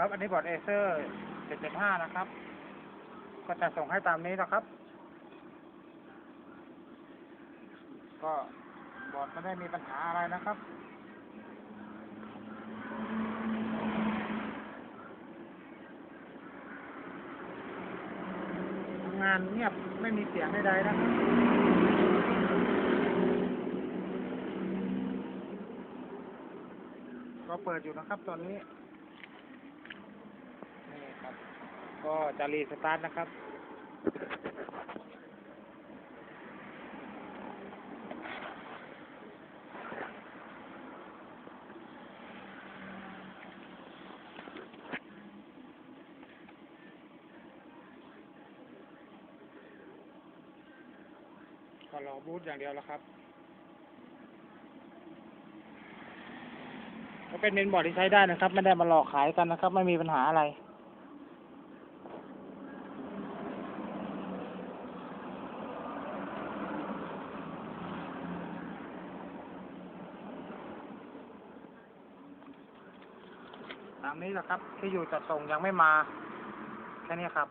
ครับ อันนี้บอร์ดเอเซอร์775 นะครับ ก็จะส่งให้ตามนี้นะครับ ก็บอร์ดไม่ได้มีปัญหาอะไรนะครับงานเงียบไม่มีเสียงใดๆนะครับก็เปิดอยู่นะครับตอนนี้ ครับ ก็จะรีสตาร์ทนะครับก็รอบูทอย่างเดียวแล้วครับ ก็เป็นเมนบอร์ดที่ใช้ได้นะครับ ไม่ได้มาหลอกขายกันนะครับ ไม่มีปัญหาอะไร ตามนี้แหละครับ ที่อยู่จัดส่งยังไม่มา แค่นี้ครับ